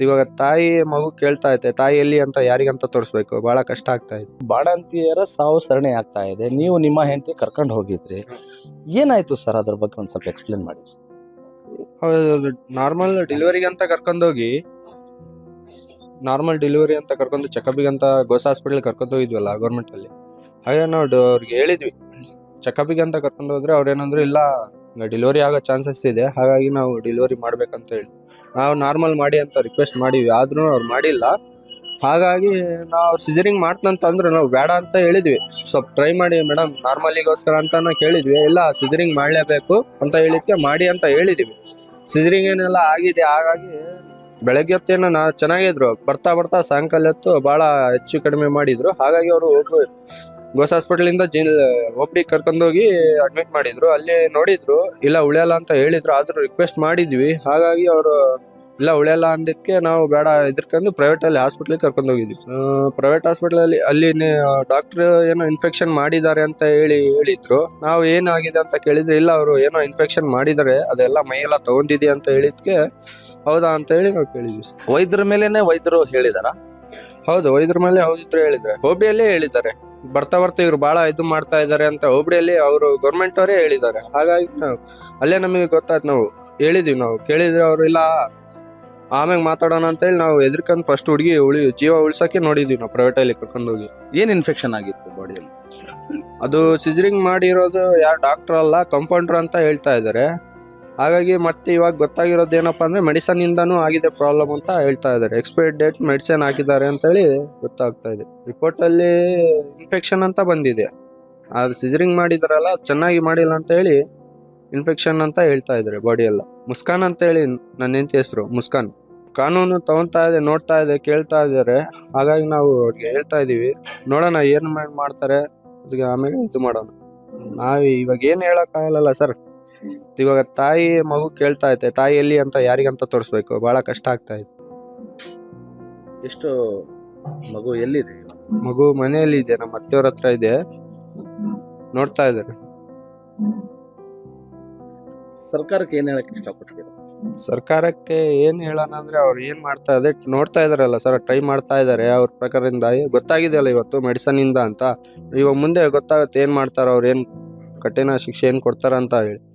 ಇವಾಗ ತಾಯಿ ಮಗು ಕೇಳ್ತಾ ಐತೆ ತಾಯಿ ಎಲ್ಲಿ ಅಂತ ಯಾರಿಗಂತ ತೋರಿಸ್ಬೇಕು? ಬಹಳ ಕಷ್ಟ ಆಗ್ತಾ ಇದೆ. ಬಾಡಂತಿಯರ ಸಾವು ಸರಣಿ ಆಗ್ತಾ ಇದೆ. ನೀವು ನಿಮ್ಮ ಹೆಂಡತಿ ಕರ್ಕೊಂಡು ಹೋಗಿದ್ರಿ. ಏನಾಯ್ತು ಸರ್ ಅದ್ರ ಬಗ್ಗೆ ಒಂದ್ ಸ್ವಲ್ಪ ಎಕ್ಸ್ಪ್ಲೇನ್ ಮಾಡಿ. ನಾರ್ಮಲ್ ಡೆಲಿವರಿಗೆ ಅಂತ ಕರ್ಕೊಂಡೋಗಿ ನಾರ್ಮಲ್ ಡೆಲಿವರಿ ಅಂತ ಕರ್ಕೊಂಡು ಚೆಕಪ್ಗೆ ಅಂತ ಗೋಸ್ ಹಾಸ್ಪಿಟಲ್ ಕರ್ಕೊಂಡು ಹೋಗಿದ್ವಲ್ಲ ಗೌರ್ಮೆಂಟ್ ಅಲ್ಲಿ ಹಾಗೆ ನಾವು ಅವ್ರಿಗೆ ಹೇಳಿದ್ವಿ. ಚೆಕಪ್ಗೆ ಅಂತ ಕರ್ಕೊಂಡು ಹೋದ್ರೆ ಅವ್ರು ಏನಂದ್ರು ಇಲ್ಲ ಡೆಲಿವರಿ ಆಗೋ ಚಾನ್ಸಸ್ ಇದೆ. ಹಾಗಾಗಿ ನಾವು ಡೆಲಿವರಿ ಮಾಡ್ಬೇಕಂತ ಹೇಳಿ ನಾವು ನಾರ್ಮಲ್ ಮಾಡಿ ಅಂತ ರಿಕ್ವೆಸ್ಟ್ ಮಾಡಿವಿ. ಆದ್ರೂ ಅವ್ರು ಮಾಡಿಲ್ಲ. ಹಾಗಾಗಿ ನಾವು ಅವ್ರು ಸಿಜರಿಂಗ್ ಮಾಡ್ತಂತ ಅಂದ್ರೆ ನಾವು ಬೇಡ ಅಂತ ಹೇಳಿದ್ವಿ. ಸ್ವಲ್ಪ ಟ್ರೈ ಮಾಡಿ ಮೇಡಮ್ ನಾರ್ಮಲಿಗೋಸ್ಕರ ಅಂತ ಕೇಳಿದ್ವಿ. ಇಲ್ಲ ಸಿಜರಿಂಗ್ ಮಾಡಲೇಬೇಕು ಅಂತ ಹೇಳಿದ್ಕೆ ಮಾಡಿ ಅಂತ ಹೇಳಿದ್ವಿ. ಸಿಜರಿಂಗ್ ಏನೆಲ್ಲ ಆಗಿದೆ? ಹಾಗಾಗಿ ಬೆಳಗ್ಗೆ ಹೊತ್ತೇನೋ ನಾ ಚೆನ್ನಾಗಿದ್ರು. ಬರ್ತಾ ಬರ್ತಾ ಸಾಯಂಕಾಲ ಹೊತ್ತು ಬಹಳ ಹೆಚ್ಚು ಕಡಿಮೆ ಮಾಡಿದ್ರು. ಹಾಗಾಗಿ ಅವರು ಗೋಸ್ ಹಾಸ್ಪಿಟಲ್ ಇಂದ ಜಿಲ್ ಕರ್ಕೊಂಡು ಕರ್ಕೊಂಡೋಗಿ ಅಡ್ಮಿಟ್ ಮಾಡಿದ್ರು. ಅಲ್ಲಿ ನೋಡಿದ್ರು ಇಲ್ಲ ಉಳಿಯಲ್ಲ ಅಂತ ಹೇಳಿದ್ರು ಆದ್ರೂ ರಿಕ್ವೆಸ್ಟ್ ಮಾಡಿದ್ವಿ. ಹಾಗಾಗಿ ಅವರು ಇಲ್ಲ ಉಳಿಯಲ್ಲ ಅಂದಿದ್ಕೆ ನಾವು ಬೇಡ ಇದ್ರಕಂದು ಪ್ರೈವೇಟ್ ಅಲ್ಲಿ ಹಾಸ್ಪಿಟ್ಲಿಗೆ ಕರ್ಕೊಂಡು ಹೋಗಿದ್ವಿ ಪ್ರೈವೇಟ್ ಹಾಸ್ಪಿಟಲ್ ಅಲ್ಲಿ ಅಲ್ಲಿ ಡಾಕ್ಟರ್ ಏನೋ ಇನ್ಫೆಕ್ಷನ್ ಮಾಡಿದ್ದಾರೆ ಅಂತ ಹೇಳಿ ಹೇಳಿದ್ರು. ನಾವು ಏನಾಗಿದೆ ಅಂತ ಕೇಳಿದ್ರೆ ಇಲ್ಲ ಅವರು ಏನೋ ಇನ್ಫೆಕ್ಷನ್ ಮಾಡಿದ್ದಾರೆ ಅದೆಲ್ಲ ಮೈಯೆಲ್ಲ ತಗೊಂಡಿದೆ ಅಂತ ಹೇಳಿದ್ಕೆ ಹೌದಾ ಅಂತ ಹೇಳಿ ನಾವು ಕೇಳಿದ್ವಿ. ವೈದ್ಯರ ಮೇಲೇನೆ ವೈದ್ಯರು ಹೇಳಿದಾರ? ಹೌದು ವೈದ್ಯರ ಮೇಲೆ ಹೌದಿದ್ರು ಹೇಳಿದ್ರೆ ಹೋಬಿಯಲ್ಲೇ ಹೇಳಿದ್ದಾರೆ. ಬರ್ತಾ ಬರ್ತಾ ಇವ್ರು ಬಹಳ ಇದು ಮಾಡ್ತಾ ಇದ್ದಾರೆ ಅಂತ ಹೋಬಳಿಯಲ್ಲಿ ಅವರು ಗೌರ್ಮೆಂಟ್ ಅವರೇ ಹೇಳಿದ್ದಾರೆ. ಹಾಗಾಗಿ ನಾವು ಅಲ್ಲೇ ನಮಗೆ ಗೊತ್ತಾಯ್ತು ನಾವು ಹೇಳಿದ್ವಿ ನಾವು. ಕೇಳಿದ್ರೆ ಅವರು ಇಲ್ಲ ಆಮೇಲೆ ಮಾತಾಡೋಣ ಅಂತ ಹೇಳಿ ನಾವು ಎದ್ರಕಂದ್ ಫಸ್ಟ್ ಹುಡುಗಿ ಉಳಿ ಜೀವ ಉಳ್ಸಕ್ಕೆ ನೋಡಿದ್ವಿ ನಾವು ಪ್ರೈವೇಟ್ ಅಲ್ಲಿ ಕರ್ಕೊಂಡು ಹೋಗಿ. ಏನ್ ಇನ್ಫೆಕ್ಷನ್ ಆಗಿತ್ತು ಬಾಡಿಯಲ್ಲಿ ಅದು ಸಿಜರಿಂಗ್ ಮಾಡಿರೋದು ಯಾರು ಡಾಕ್ಟರ್ ಅಲ್ಲ ಕಂಪೌಂಡರ್ ಅಂತ ಹೇಳ್ತಾ ಇದ್ದಾರೆ ಹಾಗಾಗಿ ಮತ್ತೆ ಇವಾಗ ಗೊತ್ತಾಗಿರೋದು ಏನಪ್ಪ ಅಂದ್ರೆ ಮೆಡಿಸನ್ ಇಂದಾನು ಆಗಿದೆ ಪ್ರಾಬ್ಲಮ್ ಅಂತ ಹೇಳ್ತಾ ಇದ್ದಾರೆ. ಎಕ್ಸ್ಪೈರ್ಡ್ ಡೇಟ್ ಮೆಡಿಸಿನ್ ಹಾಕಿದ್ದಾರೆ ಅಂತ ಹೇಳಿ ಗೊತ್ತಾಗ್ತಾ ಇದೆ. ರಿಪೋರ್ಟ್ ಅಲ್ಲಿ ಇನ್ಫೆಕ್ಷನ್ ಅಂತ ಬಂದಿದೆ. ಅದು ಸಿಜರಿಂಗ್ ಮಾಡಿದಾರಲ್ಲ ಚೆನ್ನಾಗಿ ಮಾಡಿಲ್ಲ ಅಂತ ಹೇಳಿ ಇನ್ಫೆಕ್ಷನ್ ಅಂತ ಹೇಳ್ತಾ ಇದ್ದಾರೆ ಬಾಡಿ ಎಲ್ಲ. ಮುಸ್ಕಾನ್ ಅಂತ ಹೇಳಿ ನನ್ನ ಹೆಂಡತಿ ಹೆಸರು, ಮುಸ್ಕಾನ್. ಕಾನೂನು ತಗೊಂತಾ ಇದೆ, ನೋಡ್ತಾ ಇದೆ, ಕೇಳ್ತಾ ಇದ್ದಾರೆ. ಹಾಗಾಗಿ ನಾವು ಅವ್ರಿಗೆ ಹೇಳ್ತಾ ಇದೀವಿ. ನೋಡೋಣ ಏನು ಮಾಡ್ತಾರೆ. ಅದಕ್ಕೆ ಆಮೇಲೆ ಇದು ಮಾಡೋಣ. ನಾವು ಇವಾಗ ಏನು ಹೇಳಕ್ ಆಗಲ್ಲ ಸರ್. ಇವಾಗ ತಾಯಿ ಮಗು ಕೇಳ್ತಾ ಐತೆ ತಾಯಿ ಎಲ್ಲಿ ಅಂತ ಯಾರಿಗಂತ ತೋರಿಸ್ಬೇಕು? ಬಹಳ ಕಷ್ಟ ಆಗ್ತಾ ಇದೆ. ಎಷ್ಟು ಮಗು ಎಲ್ಲಿದೆ ಮಗು ಮನೆಯಲ್ಲಿ ಇದೆ ನಮ್ಮ ಅತ್ತೆಯವ್ರ ಹತ್ರ ಇದೆ. ನೋಡ್ತಾ ಇದ್ದಾರೆ. ಸರ್ಕಾರಕ್ಕೆ ಏನ್ ಹೇಳಕ್ ಇಷ್ಟಪಡ್ತೀರಾ? ಸರ್ಕಾರಕ್ಕೆ ಏನ್ ಹೇಳೋಣ ಅಂದ್ರೆ ಅವ್ರು ಏನ್ ಮಾಡ್ತಾ ಇದೆ ನೋಡ್ತಾ ಇದಾರಲ್ಲ ಸರ್ ಟ್ರೈ ಮಾಡ್ತಾ ಇದಾರೆ. ಅವ್ರ ಪ್ರಕಾರದಿಂದ ಗೊತ್ತಾಗಿದೆಯಲ್ಲ ಇವತ್ತು ಮೆಡಿಸನ್ ಇಂದ ಅಂತ. ಇವಾಗ ಮುಂದೆ ಗೊತ್ತಾಗುತ್ತೆ ಏನ್ ಮಾಡ್ತಾರ ಅವ್ರು ಏನ್ ಕಠಿಣ ಶಿಕ್ಷೆ ಏನ್ ಕೊಡ್ತಾರ ಅಂತ ಹೇಳಿ.